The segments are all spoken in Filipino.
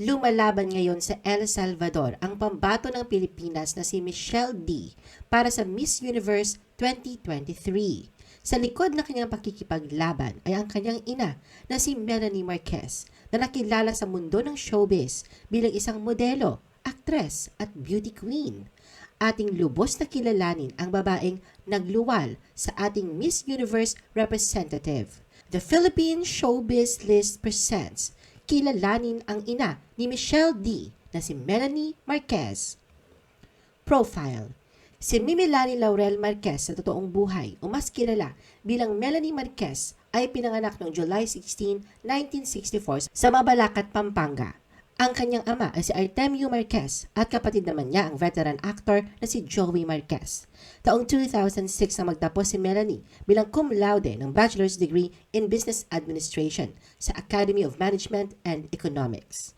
Lumalaban ngayon sa El Salvador ang pambato ng Pilipinas na si Michelle D para sa Miss Universe 2023. Sa likod ng kanyang pakikipaglaban ay ang kanyang ina na si Melanie Marquez na nakilala sa mundo ng showbiz bilang isang modelo, aktres at beauty queen. Ating lubos na kilalanin ang babaeng nagluwal sa ating Miss Universe representative. The Philippine Showbiz List presents kilalanin ang ina ni Michelle D na si Melanie Marquez. Profile Si Mimilani Laurel Marquez sa totoong buhay o mas kilala bilang Melanie Marquez ay pinanganak noong July 16, 1964 sa Mabalacat, Pampanga. Ang kanyang ama ay si Artemio Marquez at kapatid naman niya ang veteran actor na si Joey Marquez. Taong 2006 na magtapos si Melanie bilang cum laude ng bachelor's degree in business administration sa Academy of Management and Economics.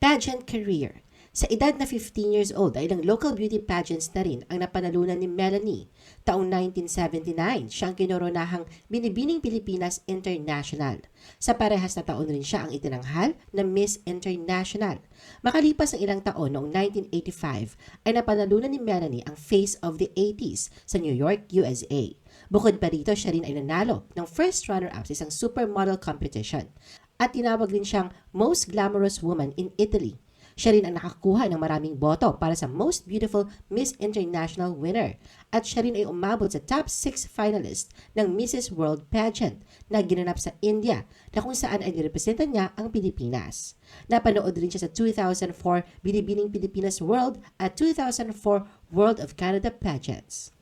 Pageant career sa edad na 15 years old ay ilang local beauty pageants na rin ang napanalunan ni Melanie. Taong 1979, siyang kinoronahang Binibining Pilipinas International. Sa parehas na taon rin siya ang itinanghal na Miss International. Makalipas ang ilang taon noong 1985 ay napanalunan ni Melanie ang Face of the 80s sa New York, USA. Bukod pa rito, siya rin ay nanalo ng first runner-up sa isang supermodel competition at tinawag din siyang Most Glamorous Woman in Italy siya rin ang nakakuha ng maraming boto para sa Most Beautiful Miss International winner at siya rin ay umabot sa top 6 finalist ng Mrs. World Pageant na ginanap sa India na kung saan ay nirepresenta niya ang Pilipinas. Napanood rin siya sa 2004 Binibining Pilipinas World at 2004 World of Canada Pageants.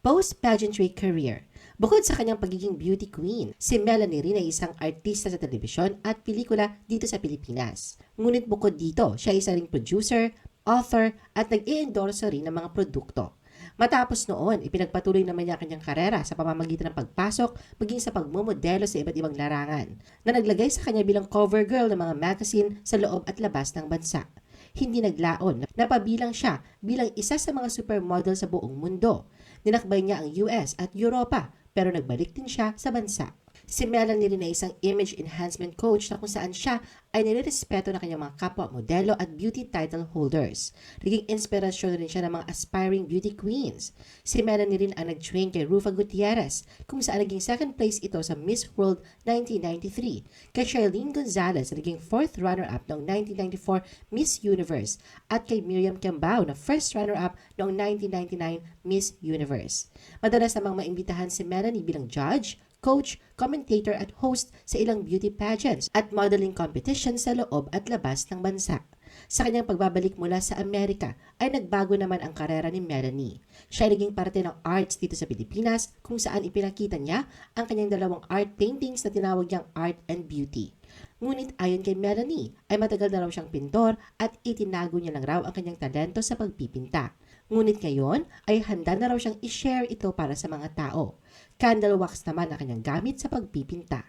Post-pageantry career Bukod sa kanyang pagiging beauty queen, si Melanie rin ay isang artista sa telebisyon at pelikula dito sa Pilipinas. Ngunit bukod dito, siya ay isa ring producer, author, at nag-i-endorse rin ng mga produkto. Matapos noon, ipinagpatuloy naman niya kanyang karera sa pamamagitan ng pagpasok maging sa pagmumodelo sa iba't ibang larangan na naglagay sa kanya bilang cover girl ng mga magazine sa loob at labas ng bansa. Hindi naglaon na pabilang siya bilang isa sa mga supermodel sa buong mundo. Ninakbay niya ang US at Europa pero nagbalik din siya sa bansa. Si Melanie rin ay isang image enhancement coach na kung saan siya ay nirerespeto ng kanyang mga kapwa modelo at beauty title holders. Naging inspirasyon rin siya ng mga aspiring beauty queens. Si Melanie rin ang nag-train kay Rufa Gutierrez kung saan naging second place ito sa Miss World 1993, kay Charlene Gonzalez na naging fourth runner-up noong 1994 Miss Universe at kay Miriam Kiambao na first runner-up noong 1999 Miss Universe. Madalas namang maimbitahan si Melanie bilang judge, coach, commentator at host sa ilang beauty pageants at modeling competitions sa loob at labas ng bansa. Sa kanyang pagbabalik mula sa Amerika ay nagbago naman ang karera ni Melanie. Siya ay naging parte ng arts dito sa Pilipinas kung saan ipinakita niya ang kanyang dalawang art paintings na tinawag niyang Art and Beauty. Ngunit ayon kay Melanie ay matagal na raw siyang pintor at itinago niya lang raw ang kanyang talento sa pagpipinta. Ngunit ngayon ay handa na raw siyang i-share ito para sa mga tao. Candle wax naman ang kanyang gamit sa pagpipinta.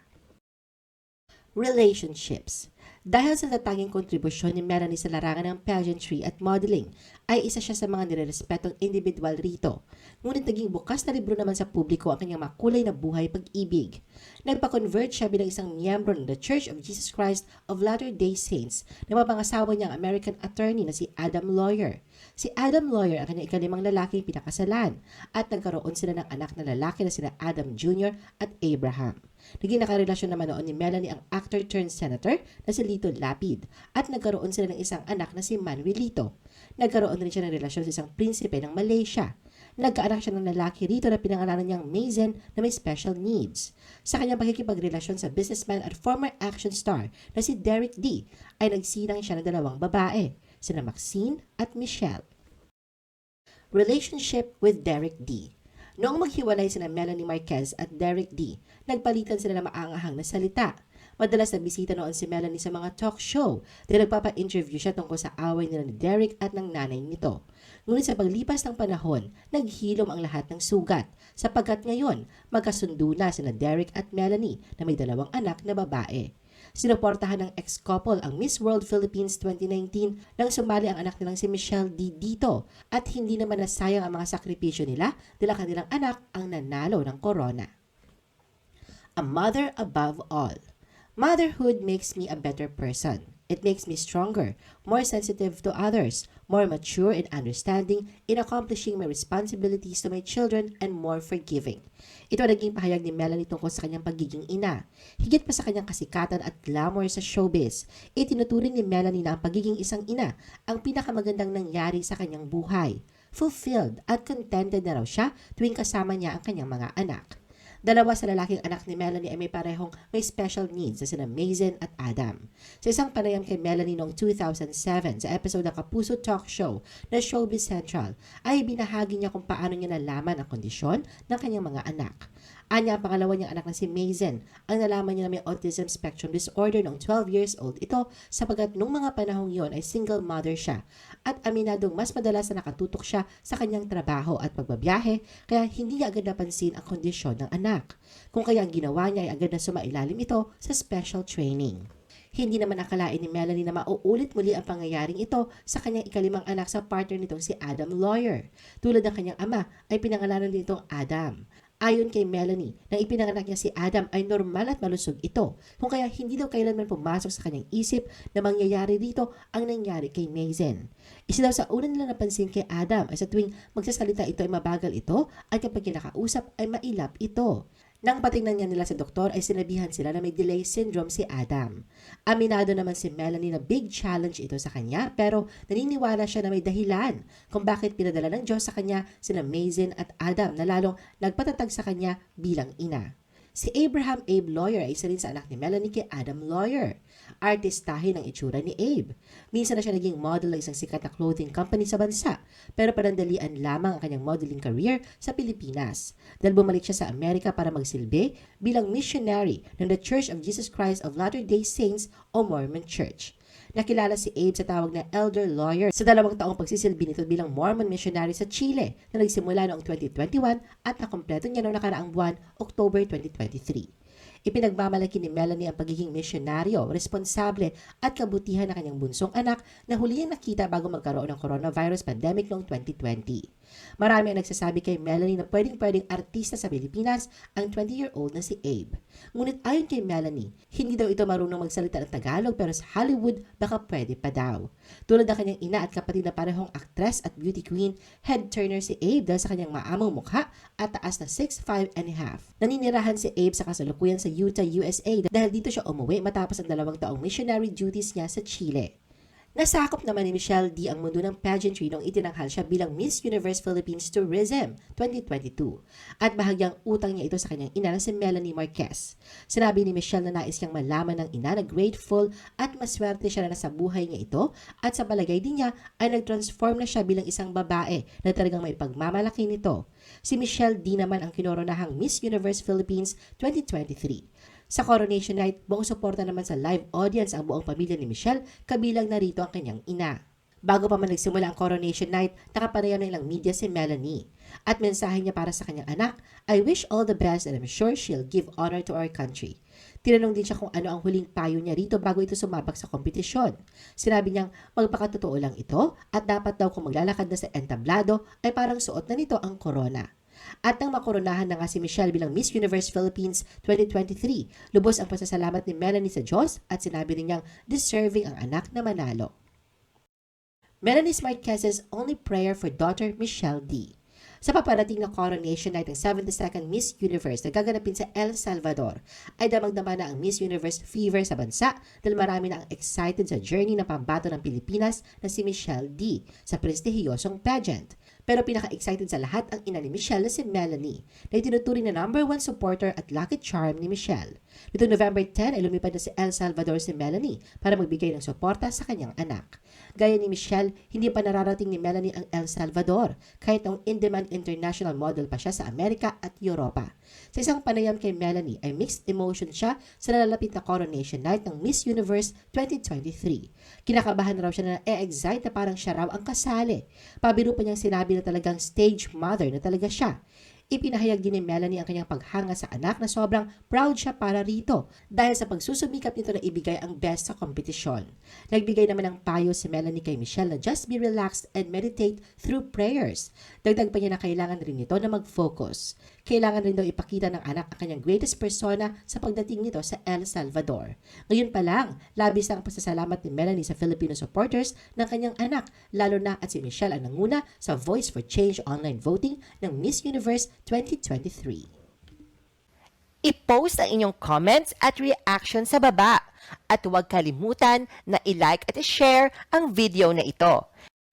Relationships dahil sa tatanging kontribusyon ni Melanie sa larangan ng pageantry at modeling, ay isa siya sa mga nirerespetong individual rito. Ngunit naging bukas na libro naman sa publiko ang kanyang makulay na buhay pag-ibig. Nagpa-convert siya bilang isang miyembro ng The Church of Jesus Christ of Latter-day Saints na mapangasawa niya ang American attorney na si Adam Lawyer. Si Adam Lawyer ang kanyang ikalimang lalaking pinakasalan at nagkaroon sila ng anak na lalaki na sina Adam Jr. at Abraham. Naging nakarelasyon naman noon ni Melanie ang actor turned senator na si Lito Lapid at nagkaroon sila ng isang anak na si Manuel Lito. Nagkaroon rin siya ng relasyon sa isang prinsipe ng Malaysia. Nagkaanak siya ng lalaki rito na pinangalanan niyang Mazen na may special needs. Sa kanyang pakikipagrelasyon sa businessman at former action star na si Derek D ay nagsinang siya ng dalawang babae, sina Maxine at Michelle. Relationship with Derek D Noong maghiwalay sina Melanie Marquez at Derek D, nagpalitan sila ng maangahang na salita. Madalas na bisita noon si Melanie sa mga talk show dahil nagpapa-interview siya tungkol sa away nila ni Derek at ng nanay nito. Ngunit sa paglipas ng panahon, naghilom ang lahat ng sugat sapagkat ngayon magkasundo na sina Derek at Melanie na may dalawang anak na babae. Sinuportahan ng ex-couple ang Miss World Philippines 2019 nang sumali ang anak nilang si Michelle D. dito at hindi naman nasayang ang mga sakripisyo nila dahil kanilang anak ang nanalo ng corona. A Mother Above All Motherhood makes me a better person. It makes me stronger, more sensitive to others, more mature and understanding in accomplishing my responsibilities to my children, and more forgiving. Ito ang naging pahayag ni Melanie tungkol sa kanyang pagiging ina. Higit pa sa kanyang kasikatan at glamour sa showbiz, itinuturing ni Melanie na ang pagiging isang ina ang pinakamagandang nangyari sa kanyang buhay. Fulfilled at contented na raw siya tuwing kasama niya ang kanyang mga anak. Dalawa sa lalaking anak ni Melanie ay may parehong may special needs na sina Mazen at Adam. Sa isang panayam kay Melanie noong 2007 sa episode ng Kapuso Talk Show na Showbiz Central ay binahagi niya kung paano niya nalaman ang kondisyon ng kanyang mga anak. Anya ang pangalawa niyang anak na si Mazen ang nalaman niya na may autism spectrum disorder noong 12 years old ito sapagkat nung mga panahong yon ay single mother siya at aminadong mas madalas na nakatutok siya sa kanyang trabaho at pagbabiyahe kaya hindi niya agad napansin ang kondisyon ng anak. Kung kaya ang ginawa niya ay agad na sumailalim ito sa special training. Hindi naman akalain ni Melanie na mauulit muli ang pangyayaring ito sa kanyang ikalimang anak sa partner nitong si Adam Lawyer. Tulad ng kanyang ama ay pinangalanan din itong Adam. Ayon kay Melanie, nang ipinanganak niya si Adam ay normal at malusog ito, kung kaya hindi daw kailanman pumasok sa kanyang isip na mangyayari dito ang nangyari kay Mazen. Isa daw sa una nila napansin kay Adam ay sa tuwing magsasalita ito ay mabagal ito at kapag kinakausap ay mailap ito. Nang patingnan niya nila sa doktor ay sinabihan sila na may delay syndrome si Adam. Aminado naman si Melanie na big challenge ito sa kanya pero naniniwala siya na may dahilan kung bakit pinadala ng Diyos sa kanya sina Mazen at Adam na lalong nagpatatag sa kanya bilang ina. Si Abraham Abe Lawyer ay isa rin sa anak ni Melanie kay Adam Lawyer artistahin ang itsura ni Abe. Minsan na siya naging model ng isang sikat na clothing company sa bansa, pero panandalian lamang ang kanyang modeling career sa Pilipinas. Dahil bumalik siya sa Amerika para magsilbi bilang missionary ng The Church of Jesus Christ of Latter-day Saints o Mormon Church. Nakilala si Abe sa tawag na elder lawyer sa dalawang taong pagsisilbi nito bilang Mormon missionary sa Chile na nagsimula noong 2021 at nakompleto niya noong nakaraang buwan, October 2023. Ipinagmamalaki ni Melanie ang pagiging misyonaryo, responsable at kabutihan ng kanyang bunsong anak na huli niyang nakita bago magkaroon ng coronavirus pandemic noong 2020. Marami ang nagsasabi kay Melanie na pwedeng-pwedeng artista sa Pilipinas ang 20-year-old na si Abe. Ngunit ayon kay Melanie, hindi daw ito marunong magsalita ng Tagalog pero sa Hollywood baka pwede pa daw. Tulad ng kanyang ina at kapatid na parehong actress at beauty queen, head turner si Abe dahil sa kanyang maamong mukha at taas na 6'5 and a half. Naninirahan si Abe sa kasalukuyan sa Utah, USA dahil dito siya umuwi matapos ang dalawang taong missionary duties niya sa Chile. Nasakop naman ni Michelle D ang mundo ng pageantry nung itinanghal siya bilang Miss Universe Philippines Tourism 2022 at bahagyang utang niya ito sa kanyang ina na si Melanie Marquez. Sinabi ni Michelle na nais niyang malaman ng ina na grateful at maswerte siya na nasa buhay niya ito at sa palagay din niya ay nag-transform na siya bilang isang babae na talagang may pagmamalaki nito. Si Michelle D naman ang kinoronahang Miss Universe Philippines 2023. Sa coronation night, buong suporta naman sa live audience ang buong pamilya ni Michelle, kabilang narito ang kanyang ina. Bago pa man nagsimula ang coronation night, nakapareham ng ilang media si Melanie. At mensahe niya para sa kanyang anak, I wish all the best and I'm sure she'll give honor to our country. Tinanong din siya kung ano ang huling payo niya rito bago ito sumabak sa kompetisyon. Sinabi niyang magpakatotoo lang ito at dapat daw kung maglalakad na sa entablado ay parang suot na nito ang corona. At nang makoronahan na nga si Michelle bilang Miss Universe Philippines 2023, lubos ang pasasalamat ni Melanie sa Diyos at sinabi rin niyang deserving ang anak na manalo. Melanie Marquez's only prayer for daughter Michelle D. Sa paparating na coronation night ng 72nd Miss Universe na gaganapin sa El Salvador, ay damang-dama na ang Miss Universe fever sa bansa dahil marami na ang excited sa journey ng pambato ng Pilipinas na si Michelle D. sa prestihiyosong pageant. Pero pinaka-excited sa lahat ang ina ni Michelle na si Melanie, na itinuturing na number one supporter at lucky charm ni Michelle. Nito November 10 ay lumipad na si El Salvador si Melanie para magbigay ng suporta sa kanyang anak. Gaya ni Michelle, hindi pa nararating ni Melanie ang El Salvador, kahit noong in-demand international model pa siya sa Amerika at Europa. Sa isang panayam kay Melanie ay mixed emotion siya sa nalalapit na coronation night ng Miss Universe 2023. Kinakabahan raw siya na e-excite na parang siya raw ang kasali. Pabiro pa niyang sinabi na talagang stage mother na talaga siya. Ipinahayag din ni Melanie ang kanyang paghanga sa anak na sobrang proud siya para rito dahil sa pagsusumikap nito na ibigay ang best sa kompetisyon. Nagbigay naman ng payo si Melanie kay Michelle na just be relaxed and meditate through prayers. Dagdag pa niya na kailangan rin nito na mag-focus. Kailangan rin daw ipakita ng anak ang kanyang greatest persona sa pagdating nito sa El Salvador. Ngayon pa lang, labis ang pasasalamat ni Melanie sa Filipino supporters ng kanyang anak, lalo na at si Michelle ang nanguna sa Voice for Change online voting ng Miss Universe 2023. I-post ang inyong comments at reaction sa baba. At huwag kalimutan na i-like at i-share ang video na ito.